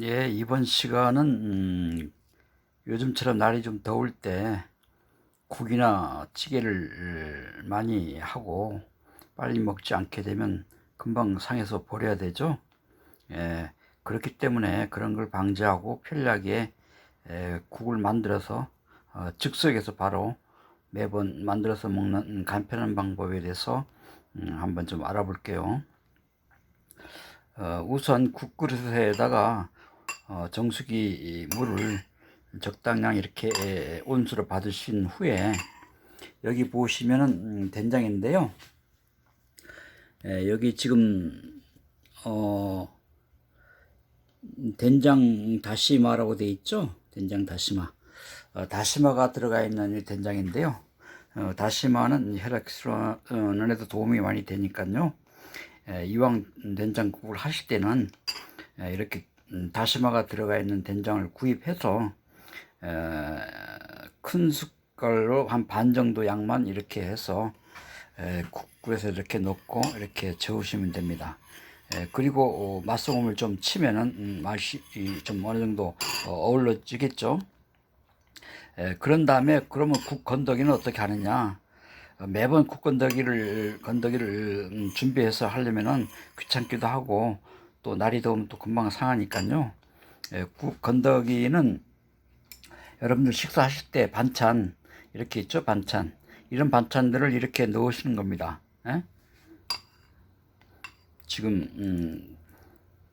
예, 이번 시간은 음, 요즘처럼 날이 좀 더울 때 국이나 찌개를 많이 하고 빨리 먹지 않게 되면 금방 상해서 버려야 되죠. 예, 그렇기 때문에 그런 걸 방지하고 편리하게 에, 국을 만들어서 어, 즉석에서 바로 매번 만들어서 먹는 간편한 방법에 대해서 음, 한번 좀 알아볼게요. 어, 우선 국그릇에다가 어, 정수기 물을 적당량 이렇게 에, 온수로 받으신 후에 여기 보시면은 음, 된장인데요. 에, 여기 지금 어, 된장 다시마라고 돼 있죠. 된장 다시마. 어, 다시마가 들어가 있는 이 된장인데요. 어, 다시마는 혈액순환에도 도움이 많이 되니까요. 에, 이왕 된장국을 하실 때는 에, 이렇게 음, 다시마가 들어가 있는 된장을 구입해서 에, 큰 숟갈로 한 반 정도 양만 이렇게 해서 에, 국물에서 이렇게 넣고 이렇게 저으시면 됩니다. 에, 그리고 어, 맛소금을 좀 치면은 음, 맛이 이, 좀 어느 정도 어, 어우러지겠죠. 에, 그런 다음에 그러면 국 건더기는 어떻게 하느냐? 어, 매번 국 건더기를 건더기를 음, 준비해서 하려면은 귀찮기도 하고 또 날이 더우면 또 금방 상하니까요. 에, 국 건더기는 여러분들 식사하실 때 반찬 이렇게 있죠 반찬 이런 반찬들을 이렇게 넣으시는 겁니다. 에? 지금 음,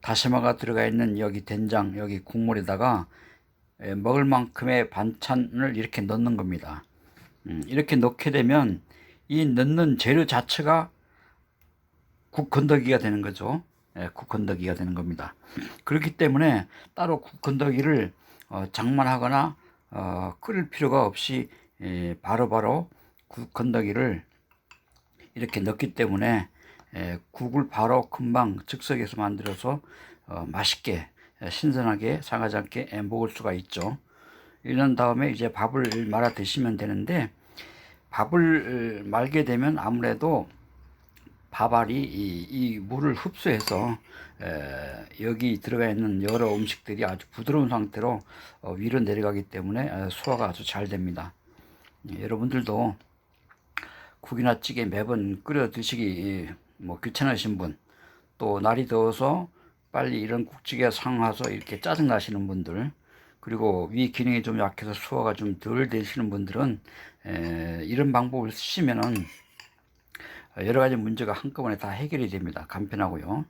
다시마가 들어가 있는 여기 된장 여기 국물에다가 에, 먹을 만큼의 반찬을 이렇게 넣는 겁니다. 음, 이렇게 넣게 되면 이 넣는 재료 자체가 국 건더기가 되는 거죠. 예, 국 건더기가 되는 겁니다. 그렇기 때문에 따로 국 건더기를 어, 장만하거나 어, 끓일 필요가 없이 예, 바로바로 국 건더기를 이렇게 넣기 때문에 예, 국을 바로 금방 즉석에서 만들어서 어, 맛있게 예, 신선하게 상하지 않게 예, 먹을 수가 있죠. 이런 다음에 이제 밥을 말아 드시면 되는데 밥을 말게 되면 아무래도 밥알이 이, 이 물을 흡수해서 에, 여기 들어가 있는 여러 음식들이 아주 부드러운 상태로 어, 위로 내려가기 때문에 에, 소화가 아주 잘 됩니다. 예, 여러분들도 국이나 찌개 매번 끓여 드시기 뭐 귀찮으신 분, 또 날이 더워서 빨리 이런 국찌개 상하서 이렇게 짜증 나시는 분들, 그리고 위 기능이 좀 약해서 소화가 좀 덜 되시는 분들은 에, 이런 방법을 쓰시면은 여러 가지 문제가 한꺼번에 다 해결이 됩니다. 간편하고요.